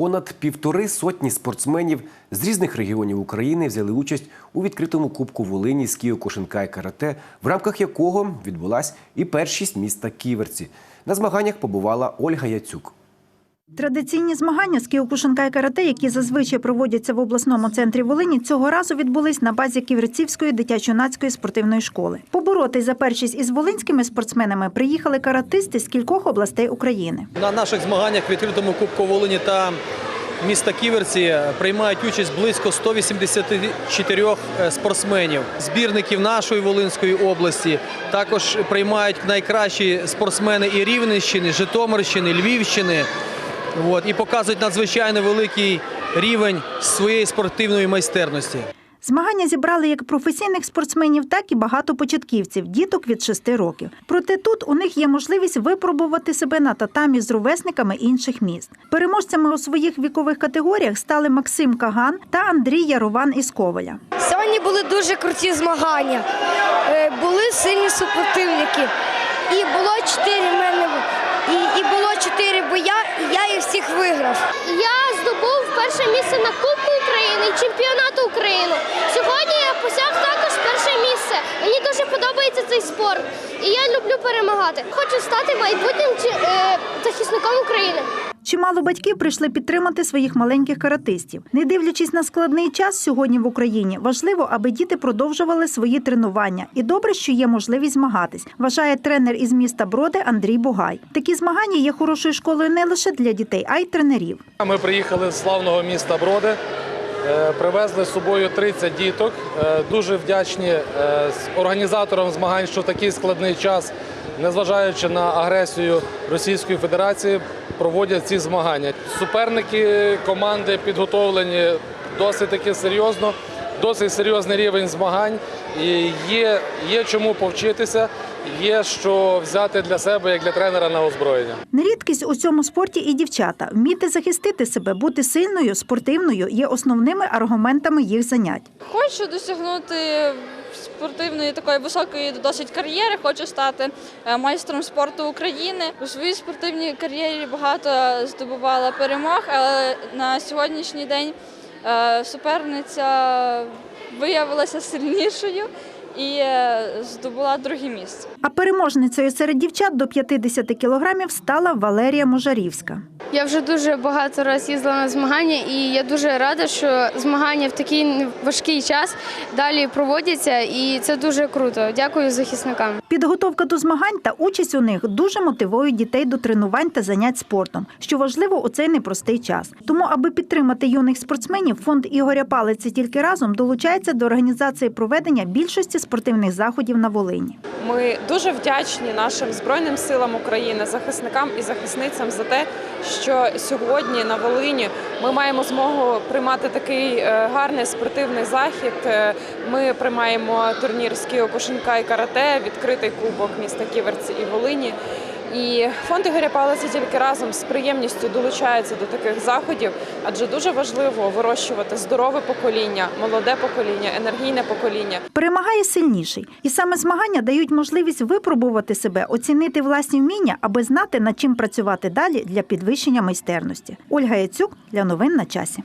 Понад півтори сотні спортсменів з різних регіонів України взяли участь у відкритому кубку Волині з Кіо Кошинка і карате, в рамках якого відбулась і першість міста Ківерці. На змаганнях побувала Ольга Яцюк. Традиційні змагання з кіокушинка і карате, які зазвичай проводяться в обласному центрі Волині, цього разу відбулись на базі Ківерцівської дитячо-юнацької спортивної школи. Поборотись за першість із волинськими спортсменами приїхали каратисти з кількох областей України. На наших змаганнях в відкритому Кубку Волині та міста Ківерці приймають участь близько 184 спортсменів, збірників нашої Волинської області. Також приймають найкращі спортсмени і Рівненщини, Житомирщини, Львівщини. От, і показують надзвичайно великий рівень своєї спортивної майстерності. Змагання зібрали як професійних спортсменів, так і багато початківців, діток від шести років. Проте тут у них є можливість випробувати себе на татамі з ровесниками інших міст. Переможцями у своїх вікових категоріях стали Максим Каган та Андрій Ярован із Коваля. Сьогодні були дуже круті змагання, е, були сильні супротивники і було 4 всіх. Я здобув перше місце на Кубку України і чемпіонату України. Сьогодні я посяг також перше місце. Мені дуже подобається цей спорт, і я люблю перемагати. Хочу стати майбутнім е, захисником України. Чимало батьків прийшли підтримати своїх маленьких каратистів. Не дивлячись на складний час сьогодні в Україні, важливо, аби діти продовжували свої тренування. І добре, що є можливість змагатись, вважає тренер із міста Броди Андрій Бугай. Такі змагання є хорошою школою не лише для дітей, а й тренерів. Ми приїхали з славного міста Броди, е, привезли з собою 30 діток. Е, Дуже вдячні е, організаторам змагань, що такий складний час, незважаючи на агресію Російської Федерації, проводять ці змагання. Суперники команди підготовлені досить таки серйозно, досить серйозний рівень змагань. І є, є чому повчитися, є що взяти для себе як для тренера на озброєння. Нерідкість у цьому спорті і дівчата вміти захистити себе, бути сильною, спортивною є основними аргументами їх занять. Хочу досягнути спортивної такої високої досить кар'єри. Хочу стати е, майстром спорту України. У своїй спортивній кар'єрі багато здобувала перемог, але на сьогоднішній день суперниця виявилася сильнішою і е, здобула друге місце. А переможницею серед дівчат до 50 кілограмів стала Валерія Можарівська. Я вже дуже багато разів їздила на змагання, і я дуже рада, що змагання в такий важкий час далі проводяться, і це дуже круто. Дякую захисникам. Підготовка до змагань та участь у них дуже мотивують дітей до тренувань та занять спортом, що важливо у цей непростий час. Тому, аби підтримати юних спортсменів, фонд Ігоря Палиці тільки разом долучається до організації проведення більшості спортивних заходів на Волині. Ми дуже вдячні нашим збройним силам України, захисникам і захисницям за те, що сьогодні на Волині ми маємо змогу приймати такий е, гарний спортивний захід. Е, Ми приймаємо турнір з кіокушинка і карате, відкритий кубок міста Ківерці і Волині. І фонд Ігоря Палиця тільки разом з приємністю долучається до таких заходів, адже дуже важливо вирощувати здорове покоління, молоде покоління, енергійне покоління. Перемагає сильніший, і саме змагання дають можливість випробувати себе, оцінити власні вміння, аби знати над чим працювати далі для підвищення майстерності. Ольга Яцюк для новин на часі.